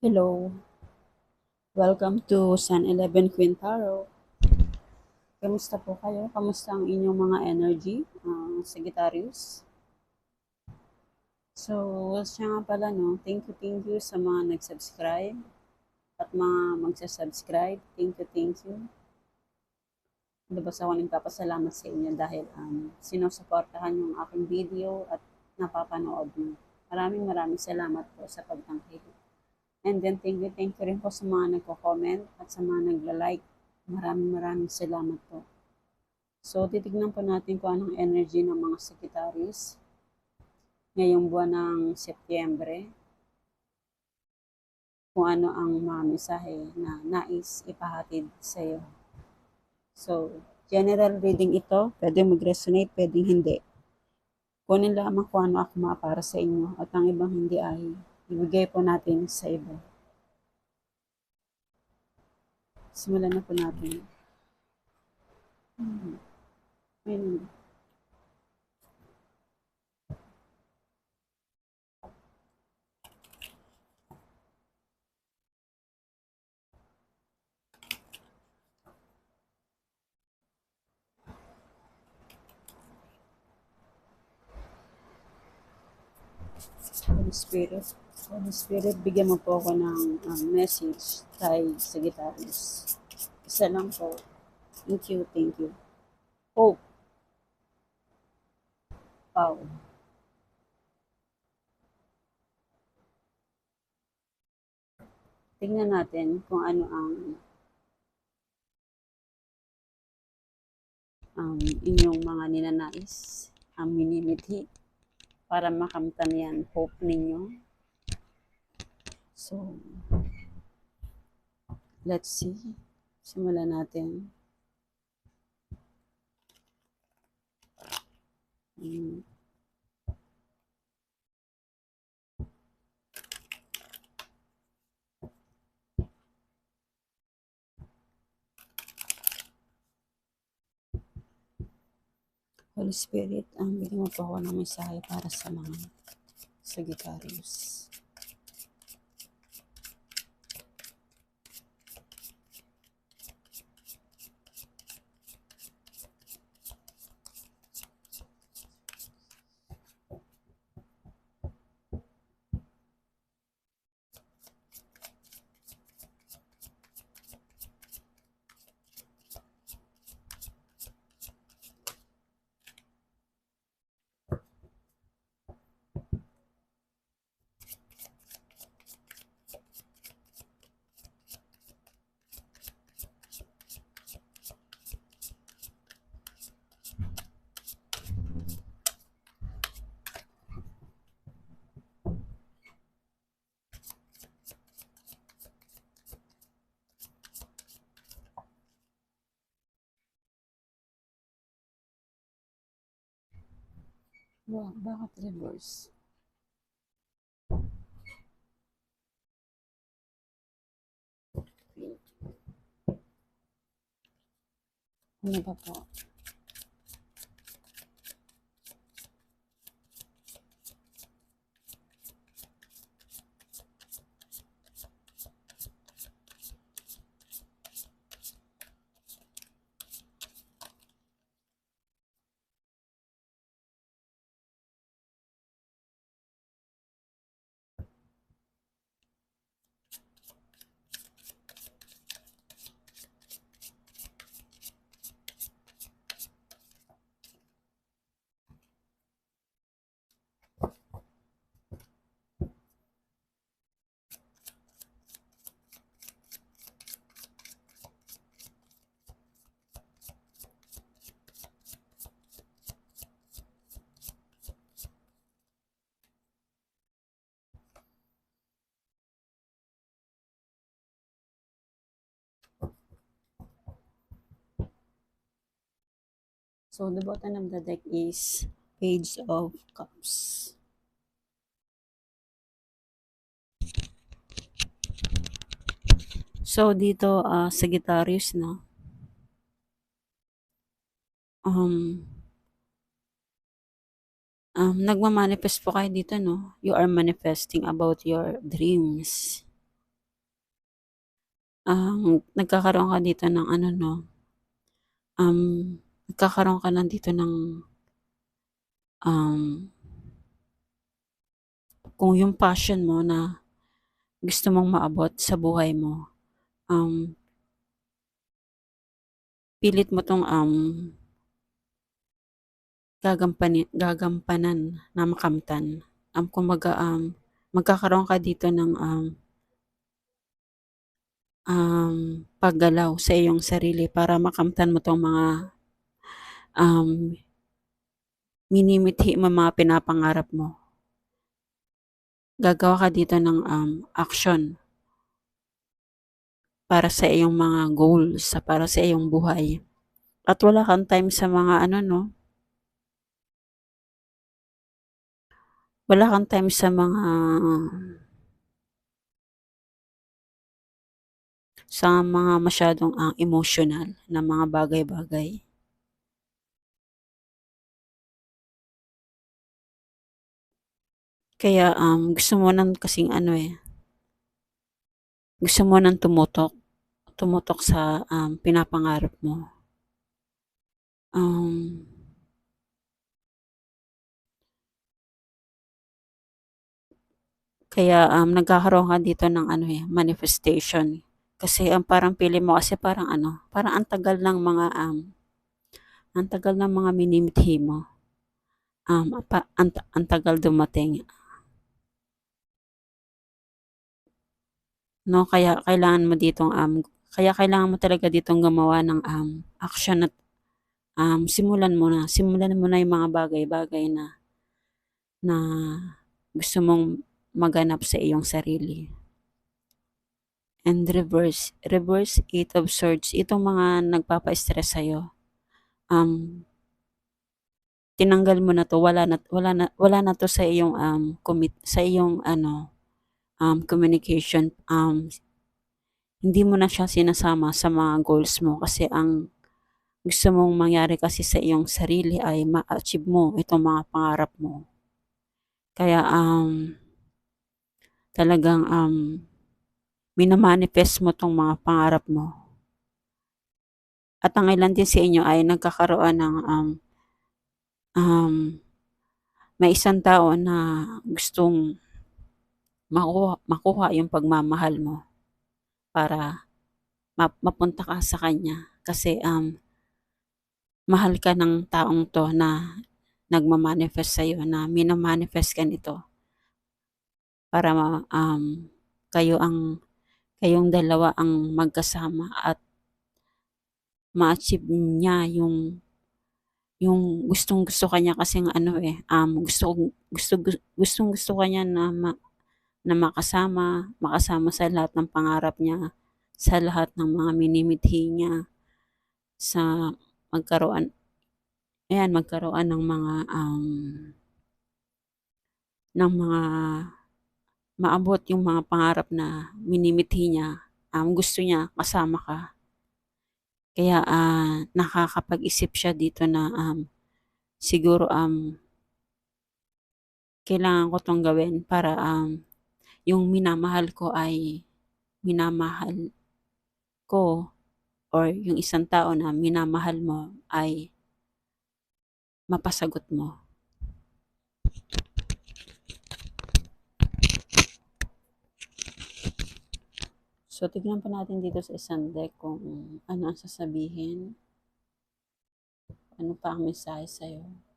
Hello, welcome to Sun 11 Quintaro. Kamusta po kayo? Kamusta ang inyong mga energy, uh, Sagittarius? So, siya nga pala, no? Thank you, thank you sa mga nag-subscribe at mga magsa-subscribe. Thank you, thank you. Lubos ako nagpapasalamat sa inyo dahil um, sinusuportahan yung aking video at napapanood nyo. Maraming maraming salamat po sa pagtangkilik. And then thank you, thank you rin po sa mga nagko-comment at sa mga nagla-like. Maraming maraming salamat po. So, titignan po natin kung anong energy ng mga Sagittarius ngayong buwan ng Setyembre. Kung ano ang mga mensahe na nais ipahatid sa iyo. So, general reading ito. Pwede mag-resonate, pwedeng hindi. Kunin lamang kung ano ako para sa inyo at ang ibang hindi ay ibigay po natin sa iba. Simulan na po natin. Hmm. Ayun. Holy Spirit. Holy Spirit, bigyan mo po ako ng um, message kay Sagittarius. Isa lang po. Thank you, thank you. Hope. Wow. Tingnan natin kung ano ang um, inyong mga ninanais, ang minimithi para makamtan yan hope ninyo. So, let's see. Simulan natin. Hmm. Holy Spirit, ang bigyan mo po ako ng mensahe para sa mga Sagittarius. Wow, bakit reverse? Ano ba po? So the bottom of the deck is Page of Cups. So dito uh, Sagittarius na um um nagma-manifest po kayo dito no. You are manifesting about your dreams. ang nagkakaroon ka dito ng ano 'no, um, nagkakaroon ka lang dito ng um kung yung passion mo na gusto mong maabot sa buhay mo, um pilit mo 'tong, um gagampanin gagampanan na makamtan. Um, kumbaga, um, magkakaroon ka dito ng, um um, paggalaw sa iyong sarili para makamtan mo 'tong mga, um minimithi mo, mga pinapangarap mo. Gagawa ka dito ng, um, aksyon para sa iyong mga goals, para sa iyong buhay. At wala kang time sa mga ano 'no wala kang time sa mga sa mga masyadong, ah, emotional na mga bagay-bagay. Kaya, um, gusto mo ng kasing ano, eh gusto mo ng tumutok, tumutok sa, um, pinapangarap mo. Um Kaya, um, nagkakaroon ka dito ng ano, eh, manifestation. Kasi ang parang feeling mo kasi parang ano, parang ang tagal ng mga, um ang tagal ng mga minimithi mo. Um, pa ang ang tagal dumating. 'No, kaya kailangan mo ditong, um, kaya kailangan mo talaga ditong gumawa ng, um, aksyon at, um, simulan mo na, simulan mo na yung mga bagay-bagay na na gusto mong maganap sa iyong sarili. And reverse, reverse eight of swords, itong mga nagpapa-stress sa'yo, um, tinanggal mo na 'to, wala na wala na wala na 'to sa iyong, um, commit sa iyong ano, um, communication, um, hindi mo na siya sinasama sa mga goals mo kasi ang gusto mong mangyari kasi sa iyong sarili ay ma-achieve mo itong mga pangarap mo. Kaya, um talagang, um, mina-manifest mo 'tong mga pangarap mo. At ang ilan din sa inyo ay nagkakaroon ng, um um, may isang tao na gustong makuha makuha yung pagmamahal mo para ma mapunta ka sa kanya kasi, um mahal ka ng taong 'to na nagma-manifest sa'yo, na mina-manifest ka nito. Para um, kayo ang kayong dalawa ang magkasama at ma-achieve niya yung yung gustong-gusto ka niya kasing ano, eh, um, gusto gusto gustong-gusto ka niya na ma na makasama, makasama sa lahat ng pangarap niya, sa lahat ng mga minimithi niya, sa magkaroon ayan, magkaroon ng mga, um ng mga maabot yung mga pangarap na minimithi niya, um, gusto niya kasama ka. Kaya, ah, nakakapag-isip siya dito na, um, siguro, um kailangan ko 'tong gawin para, um, yung minamahal ko ay minamahal ko or yung isang tao na minamahal mo ay mapasagot mo. So, tignan pa natin dito sa isang deck kung ano ang sasabihin. Ano pa ang mensahe sa'yo.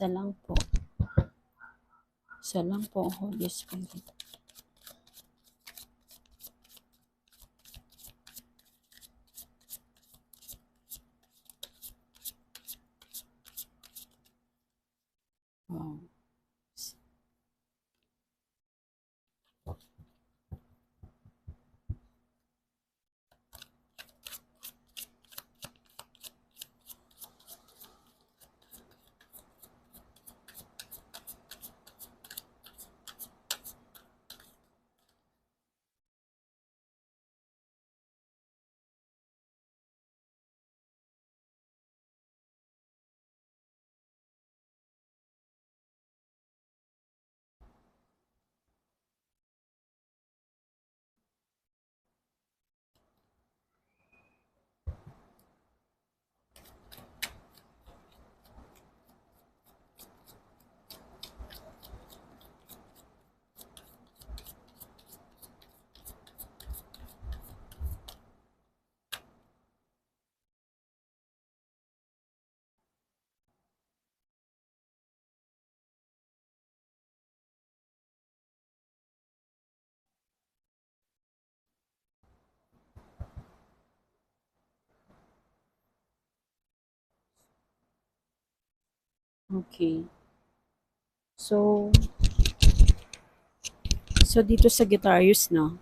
Isa lang po. Isa lang po ang Holy Spirit. Wow. Okay. So, so dito sa Guitarius, no,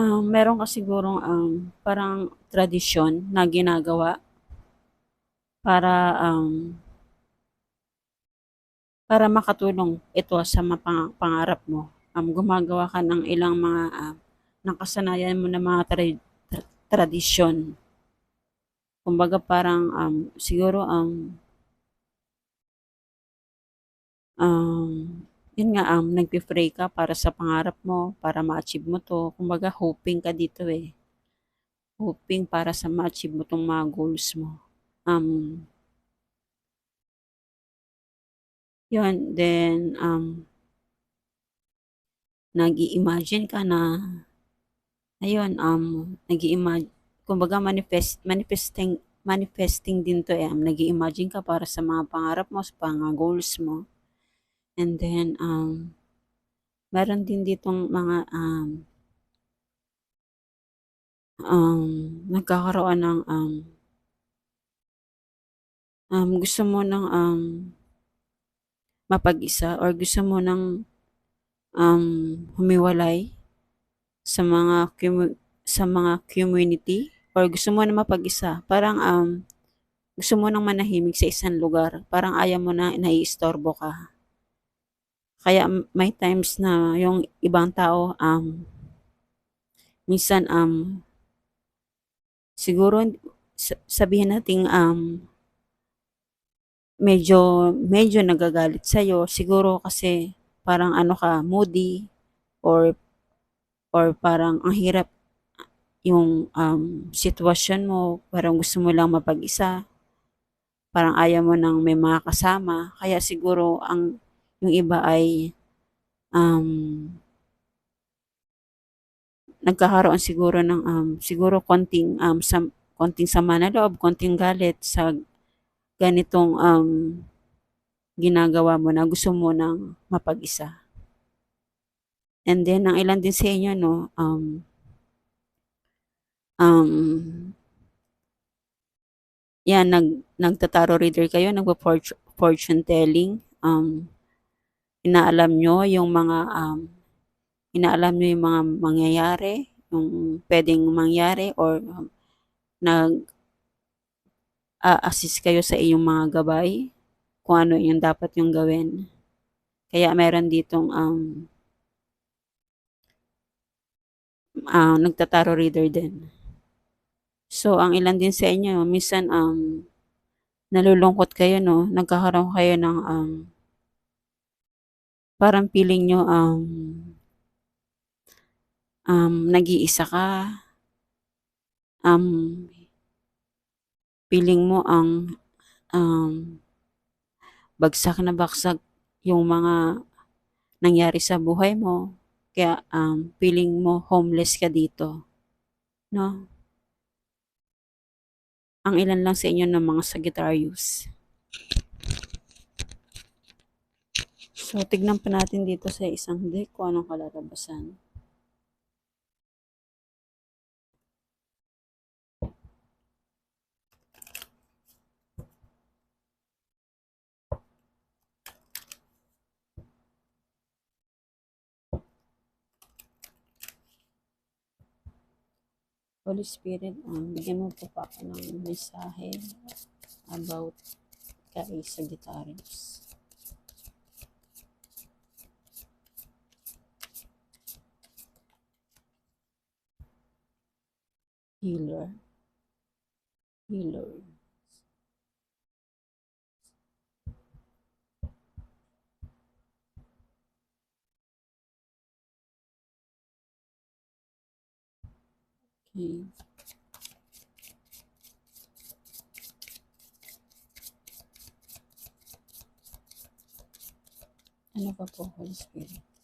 um, meron ka sigurong um, parang tradisyon na ginagawa para um, para makatulong ito sa mga pangarap mo. Um, gumagawa ka ng ilang mga uh, nakasanayan mo na mga tra- tra- tradisyon. Kumbaga parang um, siguro um, um, yun nga, um, nagpe-pray ka para sa pangarap mo, para ma-achieve mo to. Kumbaga, hoping ka dito eh. Hoping para sa ma-achieve mo tong mga goals mo. Um, yun, then, um, nag-i-imagine ka na, ayun, um, nag-i-imagine, kumbaga manifest, manifesting, manifesting din to eh. Um, nag-i-imagine ka para sa mga pangarap mo, sa mga goals mo. And then, um, meron din ditong mga, um, um, nagkakaroon ng, um, um, gusto mo ng, um, mapag-isa or gusto mo ng, um, humiwalay sa mga, sa mga community or gusto mo na mapag-isa. Parang, um, gusto mo nang manahimik sa isang lugar. Parang ayaw mo na naiistorbo ka. Kaya may times na yung ibang tao, um, minsan, um, siguro, sabihin natin, um, medyo, medyo nagagalit sa'yo. Siguro kasi, parang ano ka, moody, or, or parang ang hirap yung um, sitwasyon mo, parang gusto mo lang mapag-isa, parang ayaw mo nang may mga kasama, kaya siguro ang yung iba ay um, nagkakaroon siguro ng um, siguro konting um, sam, konting sama na loob, konting galit sa ganitong um, ginagawa mo na gusto mo nang mapag-isa. And then, ang ilan din sa inyo, no, um, um, yan, nag, nagtataro reader kayo, nagpa-fortune telling, um, inaalam nyo yung mga um, inaalam nyo yung mga mangyayari, yung pwedeng mangyari or um, nag assist kayo sa iyong mga gabay kung ano yung dapat yung gawin. Kaya meron ditong um, uh, nagtataro reader din. So, ang ilan din sa inyo, minsan um, nalulungkot kayo, no? Nagkakaroon kayo ng um, parang feeling nyo um, um, nag-iisa ka, um, feeling mo ang um, bagsak na bagsak yung mga nangyari sa buhay mo. Kaya um, feeling mo homeless ka dito. No? Ang ilan lang sa inyo ng mga Sagittarius. So, tignan pa natin dito sa isang deck kung anong kalalabasan. Holy Spirit, um, bigyan mo po pa ng mensahe about kay Sagittarius. Healer. Healer. Okay. Ano pa po Holy Spirit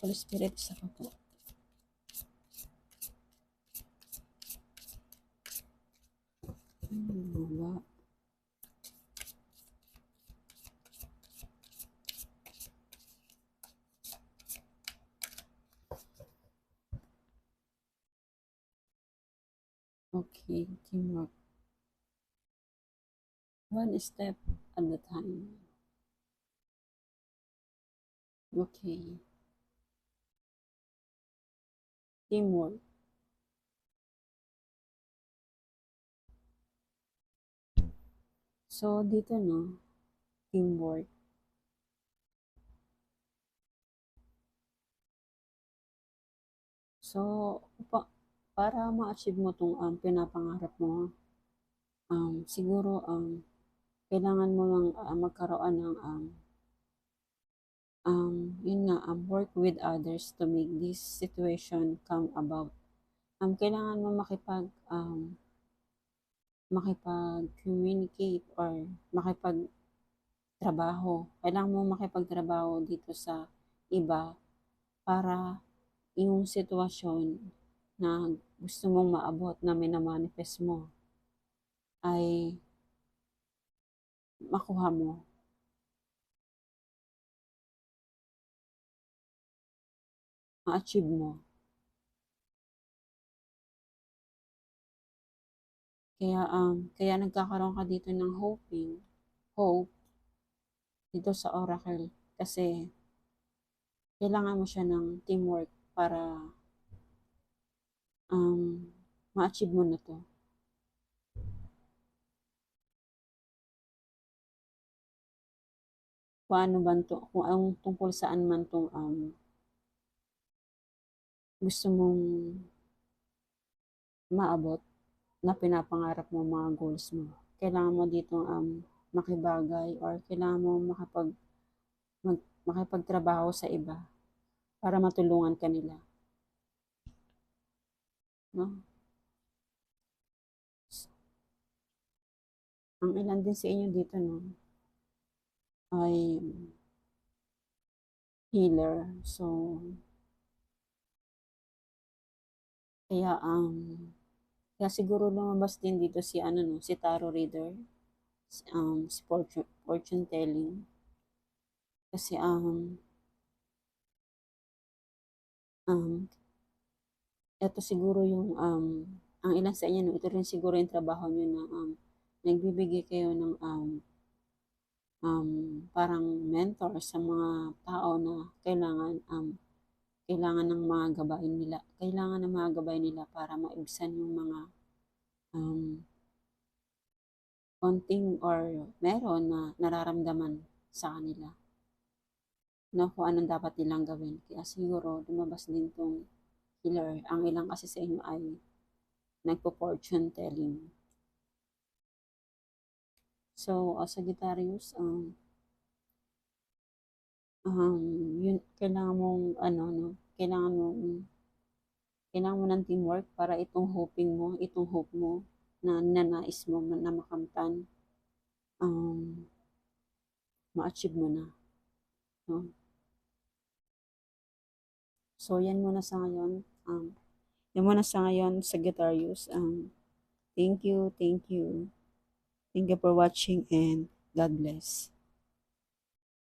Holy Spirit, isa ka po. Wala. Okay, teamwork. One step at a time. Okay. Teamwork. So, dito no, teamwork. So, pa, para ma-achieve mo itong um, pinapangarap mo, um, siguro um, kailangan mo lang uh, magkaroon ng um, um, yun nga, um, work with others to make this situation come about. Um, kailangan mo makipag um, makipag-communicate or makipag-trabaho. Kailangan mo makipagtrabaho dito sa iba para yung sitwasyon na gusto mong maabot na minamanifest mo ay makuha mo. Ma-achieve mo. Kaya um kaya nagkakaroon ka dito ng hoping, hope dito sa oracle kasi kailangan mo siya ng teamwork para um ma-achieve mo na to. Paano ba to, kung ang tungkol saan man tong um, gusto mong maabot, na pinapangarap mo mga goals mo. Kailangan mo dito um, makibagay or kailangan mo makapag, mag, makipagtrabaho sa iba para matulungan ka nila. No? Ang ilan din sa inyo dito, no, ay healer. So, kaya um, kaya siguro lumabas din dito si ano no, si tarot reader, um, si fortune, fortune telling. Kasi um, um, ito siguro yung um, ang ilan sa inyo no, ito rin siguro yung trabaho niyo na um, nagbibigay kayo ng um, um, parang mentor sa mga tao na kailangan um, kailangan ng mga gabain nila, kailangan ng mga gabay nila para maibsan yung mga um, konting or meron na nararamdaman sa kanila na kung anong dapat nilang gawin. Kaya siguro lumabas din tong healer. Ang ilang kasi sa inyo ay nagpo-fortune telling. So, as Sagittarius, um, um, yun, kailangan mong, ano, no, kailangan mo, kailangan mo ng teamwork para itong hoping mo, itong hope mo, na nanais mo na makamtan, um, ma-achieve mo na. No? So, yan muna sa ngayon. Um, yan muna sa ngayon, Sagittarius. Um, thank you, thank you. Thank you for watching and God bless.